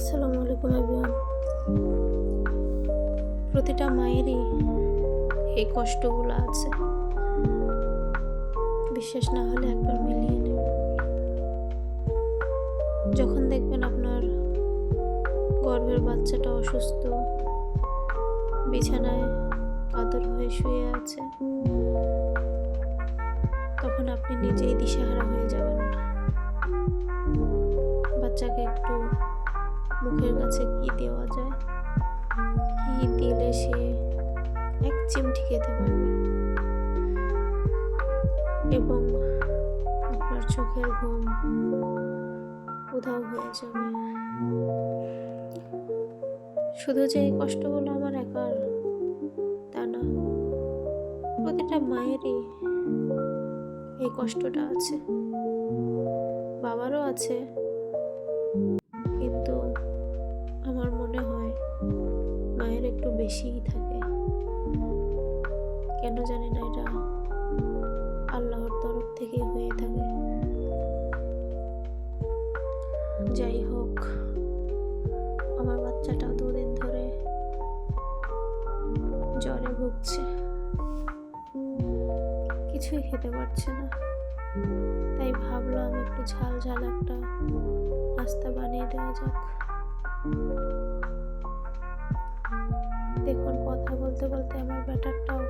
আসসালামু আলাইকুম এভরিওয়ান প্রতিটা মায়েরই এই কষ্টগুলো আছে। বিশ্বাস না হলে একবার মিলিয়ে নেবেন। যখন দেখবেন আপনার গর্ভের বাচ্চাটা অসুস্থ, বিছানায় কাতর হয়ে শুয়ে আছে, তখন আপনি নিজেই দিশেহারা হয়ে যাবেন। বাচ্চাকে একটু মুখের কাছে কি দেওয়া যায়। কি দিলে সে এক চিমটি খেতে পারবে। এবং আপনার চোখের ঘুম উধাও হয়ে যাবে। শুধু যে এই কষ্টগুলো আমার একার, তা না, প্রতিটা মায়েরই এই কষ্টটা আছে। বাবারও আছে। বেশিই থাকে। কেন জানি না এটা আল্লাহর তরফ থেকেই হয়ে থাকে। যাই হোক, আমার বাচ্চাটা দুদিন ধরে জ্বরে ভুগছে। কিছুই খেতে পারছে না। তাই ভাবলাম একটু ঝাল ঝাল একটা নাস্তা বানিয়ে দেওয়া যাক। দেখুন, কথা বলতে বলতে আমার ব্যাটারটাও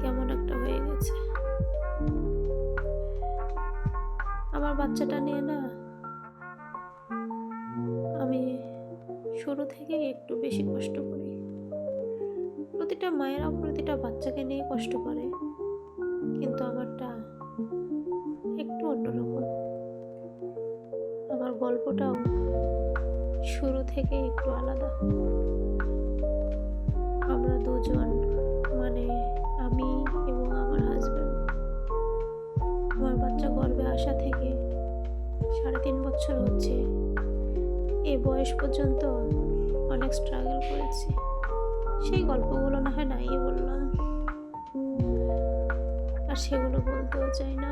কেমন একটা হয়ে গেছে। আমার বাচ্চাটা নিয়ে না আমি শুরু থেকেই একটু বেশি কষ্ট করি। প্রতিটা মায়েরা প্রতিটা বাচ্চাকে নিয়ে কষ্ট করে, কিন্তু আমারটা একটু অন্যরকম। আমার গল্পটাও শুরু থেকে একটু আলাদা। বয়স পর্যন্ত অনেক স্ট্রাগল করেছি। সেই গল্পগুলো না হয় নাই বললাম। আর সেগুলো বলতেও চাই না।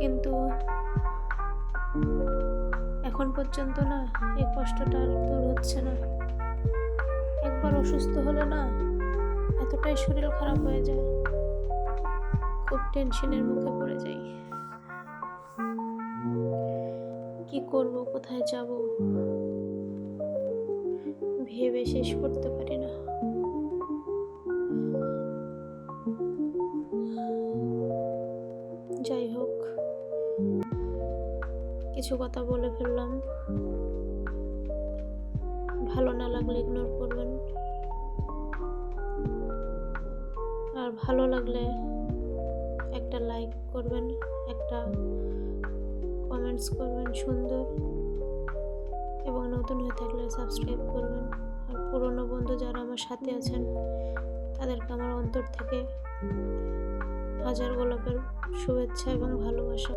কিন্তু এখন পর্যন্ত না, এই কষ্টটা দূর হচ্ছে না। একবার অসুস্থ হলে না, এতটাই শরীর খারাপ হয়ে যায়, খুব টেনশনের মুখে পড়ে যাই। কি করব, কোথায় যাব? ভেবে শেষ করতে পারি না। যাই হোক, কিছু কথা বলে ফেললাম। ভালো না লাগলে ইগনোর করবেন। আর ভালো লাগলে একটা লাইক করবেন, একটা কমেন্টস করবেন, সুন্দর এবং নতুন হয়ে থাকলে সাবস্ক্রাইব করবেন। আর পুরনো বন্ধু যারা আমার সাথে আছেন, তাদেরকে আমার অন্তর থেকে হাজার গোলাপের শুভেচ্ছা এবং ভালোবাসা।